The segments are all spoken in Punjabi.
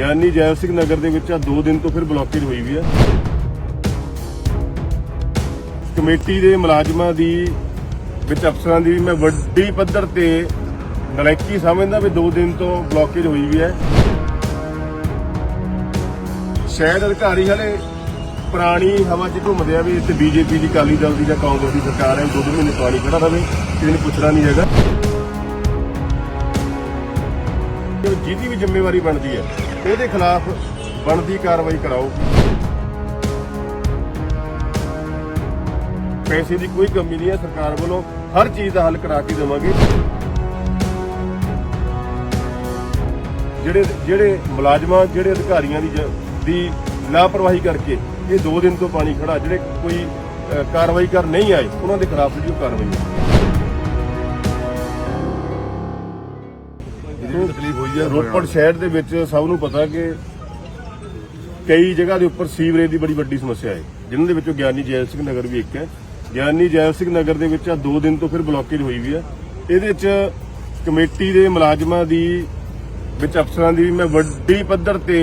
ਗਿਆਨੀ ਜੈਵ ਸਿੰਘ ਨਗਰ ਦੇ ਵਿੱਚ ਆ 2 ਦਿਨ ਤੋਂ ਫਿਰ ਬਲੌਕੇਜ ਹੋਈ ਵੀ ਹੈ ਕਮੇਟੀ ਦੇ ਮੁਲਾਜ਼ਮਾਂ ਦੀ, ਵਿੱਚ ਅਫਸਰਾਂ ਦੀ ਮੈਂ ਵੱਡੀ ਪੱਧਰ ਤੇ ਨਲਾਇਕੀ ਸਮਝਦਾ ਵੀ 2 ਦਿਨ ਤੋਂ ਬਲੌਕੇਜ ਹੋਈ ਵੀ ਹੈ। ਸ਼ਾਇਦ ਅਧਿਕਾਰੀ ਹਲੇ ਪੁਰਾਣੀ ਹਵਾ 'ਚ ਘੁੰਮਦੇ ਆ ਵੀ ਇੱਥੇ ਬੀਜੇਪੀ ਦੀ ਕਾਲੀ ਦਲ ਦੀ ਜਾਂ ਕਾਂਗਰਸ ਦੀ ਸਰਕਾਰ ਹੈ ਦੋ ਦੋ ਮਹੀਨੇ ਪਾਣੀ ਖੜਾ ਰਵੇ, ਕਿਸੇ ਨੇ ਪੁੱਛਣਾ ਨਹੀਂ ਹੈਗਾ। ਜਿਹਦੀ ਵੀ ਜ਼ਿੰਮੇਵਾਰੀ ਬਣਦੀ ਹੈ। ਇਹਦੇ ਖਿਲਾਫ ਬਣਦੀ ਕਾਰਵਾਈ ਕਰਾਓ। ਪੈਸੇ ਦੀ ਕੋਈ ਕਮੀ ਨਹੀਂ ਹੈ, ਸਰਕਾਰ ਵੱਲੋਂ ਹਰ ਚੀਜ਼ ਦਾ ਹੱਲ ਕਰਾ ਕੇ ਦੇਵਾਂਗੇ। ਜਿਹੜੇ ਜਿਹੜੇ ਮੁਲਾਜ਼ਮਾਂ, ਜਿਹੜੇ ਅਧਿਕਾਰੀਆਂ ਦੀ ਦੀ ਲਾਪਰਵਾਹੀ ਕਰਕੇ ਇਹ 2 ਦਿਨ ਤੋਂ ਪਾਣੀ ਖੜਾ, ਜਿਹੜੇ ਕੋਈ ਕਾਰਵਾਈ ਕਰ ਨਹੀਂ ਆਏ, ਉਹਨਾਂ ਦੇ ਖਿਲਾਫ ਜਿਹੜੀ ਉਹ ਕਾਰਵਾਈ ਹੈ। ਹੋਈ ਹੈ ਰੋਪੜ ਸ਼ਹਿਰ ਦੇ ਵਿੱਚ ਸਭ ਨੂੰ ਪਤਾ ਕਿ ਕਈ ਜਗ੍ਹਾ ਦੇ ਉੱਪਰ ਸੀਵਰੇਜ ਦੀ ਬੜੀ ਵੱਡੀ ਸਮੱਸਿਆ ਹੈ। ਜਿਨ੍ਹਾਂ ਦੇ ਵਿੱਚੋਂ ਗਿਆਨੀ ਜੈਲ ਸਿੰਘ ਨਗਰ ਵੀ ਇੱਕ ਹੈ। ਗਿਆਨੀ ਜੈਲ ਸਿੰਘ ਨਗਰ ਦੇ ਵਿੱਚ ਆ 2 ਦਿਨ ਤੋਂ ਫਿਰ ਬਲੌਕੇਜ ਹੋਈ ਵੀ ਹੈ ਇਹਦੇ 'ਚ ਕਮੇਟੀ ਦੇ ਮੁਲਾਜ਼ਮਾਂ ਦੀ ਵਿੱਚ ਅਫਸਰਾਂ ਦੀ ਮੈਂ ਵੱਡੀ ਪੱਧਰ ਤੇ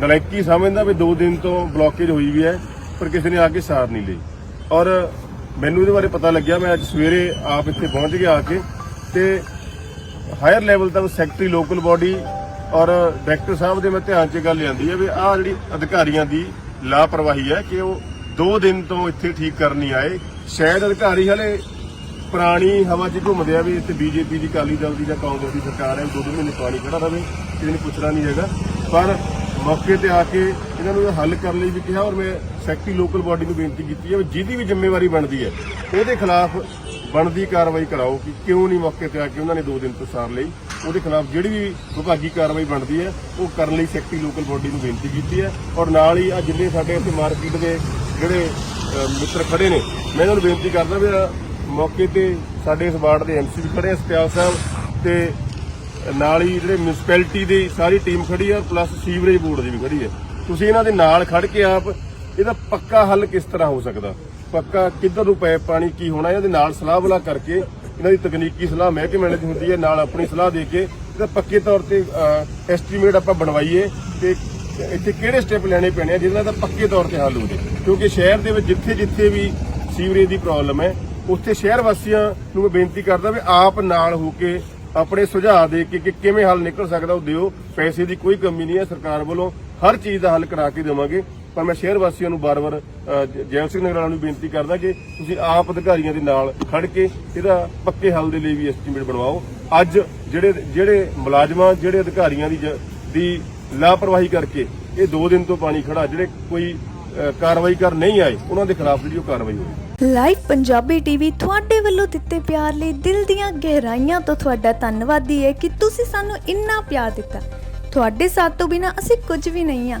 ਨਲਾਇਕੀ ਸਮਝਦਾ ਵੀ 2 ਦਿਨ ਤੋਂ ਬਲੌਕੇਜ ਹੋਈ ਵੀ ਹੈ, ਪਰ ਕਿਸੇ ਨੇ ਆ ਕੇ ਸਾਰ ਨਹੀਂ ਲਈ। ਔਰ ਮੈਨੂੰ ਇਹਦੇ ਬਾਰੇ ਪਤਾ ਲੱਗਿਆ, ਮੈਂ ਅੱਜ ਸਵੇਰੇ ਆਪ ਇੱਥੇ ਪਹੁੰਚ ਗਿਆ ਆ ਕੇ ਤੇ ਹਾਇਰ ਲੈਵਲ ਤੱਕ ਸੈਕਟਰੀ ਲੋਕਲ ਬਾਡੀ ਔਰ ਡਾਇਰੈਕਟਰ ਸਾਹਿਬ ਦੇ ਮੈਂ ਧਿਆਨ 'ਚ ਗੱਲ ਲਿਆਂਦੀ ਹੈ ਵੀ ਆਹ ਜਿਹੜੀ ਅਧਿਕਾਰੀਆਂ ਦੀ ਲਾਪਰਵਾਹੀ ਹੈ ਕਿ ਉਹ 2 ਦਿਨ ਤੋਂ ਇੱਥੇ ਠੀਕ ਕਰਨ ਨਹੀਂ ਆਏ। ਸ਼ਾਇਦ ਅਧਿਕਾਰੀ ਹਲੇ ਪੁਰਾਣੀ ਹਵਾ 'ਚ ਘੁੰਮਦੇ ਆ ਵੀ ਇੱਥੇ ਬੀਜੇਪੀ ਦੀ ਕਾਲੀ ਦਲ ਦੀ ਜਾਂ ਕਾਂਗਰਸ ਦੀ ਸਰਕਾਰ ਹੈ ਦੋ ਦੋ ਮਹੀਨੇ ਪਾਣੀ ਖੜਾ ਰਵੇ, ਕਿਸੇ ਨੇ ਪੁੱਛਣਾ ਨਹੀਂ ਹੈਗਾ। ਪਰ ਮੌਕੇ ਤੇ ਆ ਕੇ ਇਹਨਾਂ ਨੂੰ ਹੱਲ ਕਰਨ ਲਈ ਵੀ ਕਿਹਾ ਔਰ ਮੈਂ ਸੈਕਟਰੀ ਲੋਕਲ ਬਾਡੀ ਨੂੰ ਬੇਨਤੀ ਕੀਤੀ ਹੈ ਵੀ ਜਿਹਦੀ ਵੀ ਜ਼ਿੰਮੇਵਾਰੀ ਬਣਦੀ ਹੈ, ਉਹਦੇ ਖਿਲਾਫ ਬਣਦੀ ਕਾਰਵਾਈ ਕਰਾਓ ਕਿ ਕਿਉਂ ਨਹੀਂ ਮੌਕੇ ਤੇ ਆ ਕੇ ਉਹਨਾਂ ਨੇ 2 ਦਿਨ ਤੋਂ ਸਾਰ ਲਈ। ਉਹਦੇ ਖਿਲਾਫ ਜਿਹੜੀ ਵੀ ਵਿਭਾਗੀ ਕਾਰਵਾਈ ਬਣਦੀ ਹੈ, ਉਹ ਕਰਨ ਲਈ ਸੈਕਟਰੀ ਲੋਕਲ ਬੋਡੀ ਨੂੰ ਬੇਨਤੀ ਕੀਤੀ ਹੈ ਔਰ ਨਾਲ ਹੀ ਆ ਜਿੰਨੇ ਸਾਡੇ ਇੱਥੇ ਮਾਰਕੀਟ ਦੇ ਜਿਹੜੇ ਮਿੱਤਰ ਖੜੇ ਨੇ, ਮੈਂ ਇਹਨਾਂ ਨੂੰ ਬੇਨਤੀ ਕਰਦਾ ਵੀ ਮੌਕੇ ਤੇ ਸਾਡੇ ਇਸ ਵਾਰਡ ਦੇ ਐਮਸੀ ਵੀ ਖੜੇ ਆ, ਸਤਿਆਲ ਸਾਹਿਬ ਤੇ ਨਾਲ ਹੀ ਜਿਹੜੇ ਮਿਊਨਿਸਪੈਲਿਟੀ ਦੀ ਸਾਰੀ ਟੀਮ ਖੜੀ ਹੈ ਪਲੱਸ ਸੀਵਰੇਜ ਬੋਰਡ ਦੀ ਵੀ ਖੜੀ ਹੈ। ਤੁਸੀਂ ਇਹਨਾਂ ਦੇ ਨਾਲ ਖੜ ਕੇ ਆਪ ਇਹਦਾ ਪੱਕਾ ਹੱਲ ਕਿਸ ਤਰ੍ਹਾਂ ਹੋ ਸਕਦਾ? ਪੱਕਾ ਕਿੱਧਰ ਨੂੰ ਪੈ ਪਾਣੀ ਕੀ ਹੋਣਾ ਇਹਦੇ ਨਾਲ ਸਲਾਹ ਬਲਾ ਕਰਕੇ ਇਹਨਾਂ ਦੀ ਤਕਨੀਕੀ ਸਲਾਹ ਮਹਿਕਮੇ ਨਾਲ ਹੁੰਦੀ ਹੈ, ਨਾਲ ਆਪਣੀ ਸਲਾਹ ਦੇ ਕੇ ਇਹਦਾ ਪੱਕੇ ਤੌਰ ਤੇ ਐਸਟੀਮੇਟ ਆਪਾਂ ਬਣਵਾਈਏ ਤੇ ਇੱਥੇ ਕਿਹੜੇ ਸਟੈਪ ਲੈਣੇ ਪੈਣੇ ਆ ਜਿਹਨਾਂ ਦਾ ਪੱਕੇ ਤੌਰ ਤੇ ਹੱਲ ਹੋ ਜੇ ਕਿਉਂਕਿ ਸ਼ਹਿਰ ਦੇ ਵਿੱਚ ਜਿੱਥੇ ਜਿੱਥੇ ਵੀ ਸੀਵਰੇਜ ਦੀ ਪ੍ਰੋਬਲਮ ਹੈ, ਉੱਥੇ ਸ਼ਹਿਰ ਵਾਸੀਆਂ ਨੂੰ ਮੈਂ ਬੇਨਤੀ ਕਰਦਾ ਵੀ ਆਪ ਨਾਲ ਹੋ ਕੇ ਆਪਣੇ ਸੁਝਾਅ ਦੇ ਕੇ ਕਿ ਕਿਵੇਂ ਹੱਲ ਨਿਕਲ ਸਕਦਾ, ਉਹ ਦਿਓ। ਪੈਸੇ ਦੀ ਕੋਈ ਕਮੀ ਨਹੀਂ ਹੈ, ਸਰਕਾਰ ਵੱਲੋਂ ਹਰ ਚੀਜ਼ ਦਾ ਹੱਲ ਕਰਾ ਕੇ ਦੇਵਾਂਗੇ। ਪਰ ਮੈਂ ਸ਼ਹਿਰ ਵਾਸੀਆਂ ਨੂੰ ਬਾਰ-ਬਾਰ ਅ, ਜੈਲ ਸਿੰਘ ਨਗਰ ਵਾਲਿਆਂ ਨੂੰ ਬੇਨਤੀ ਕਰਦਾ ਕਿ ਤੁਸੀਂ ਆਪ ਅਧਿਕਾਰੀਆਂ ਦੇ ਨਾਲ ਖੜ ਕੇ ਇਹਦਾ ਪੱਕੇ ਹੱਲ ਦੇ ਲਈ ਵੀ ਐਸਟੀਮੇਟ ਬਣਵਾਓ। ਅੱਜ ਜਿਹੜੇ ਜਿਹੜੇ ਮੁਲਾਜ਼ਮਾਂ ਜਿਹੜੇ ਅਧਿਕਾਰੀਆਂ ਦੀ ਦੀ ਲਾਪਰਵਾਹੀ ਕਰਕੇ ਇਹ 2 ਦਿਨ ਤੋਂ ਪਾਣੀ ਖੜਾ ਜਿਹੜੇ ਕੋਈ ਕਾਰਵਾਈ ਕਰ ਨਹੀਂ ਆਏ ਉਹਨਾਂ ਦੇ ਖਿਲਾਫ ਜਿਹੜੀ ਉਹ ਕਾਰਵਾਈ ਹੋਵੇ ਲਾਈਵ ਪੰਜਾਬੀ ਟੀਵੀ ਤੁਹਾਡੇ ਵੱਲੋਂ ਦਿੱਤੇ ਪਿਆਰ ਲਈ ਦਿਲ ਦੀਆਂ ਗਹਿਰਾਈਆਂ ਤੋਂ ਤੁਹਾਡਾ ਧੰਨਵਾਦੀ ਹੈ ਕਿ ਤੁਸੀਂ ਸਾਨੂੰ ਇੰਨਾ ਪਿਆਰ ਦਿੱਤਾ। ਤੁਹਾਡੇ ਸਾਥ ਤੋਂ ਬਿਨਾ ਅਸੀਂ ਕੁਝ ਵੀ ਨਹੀਂ ਆ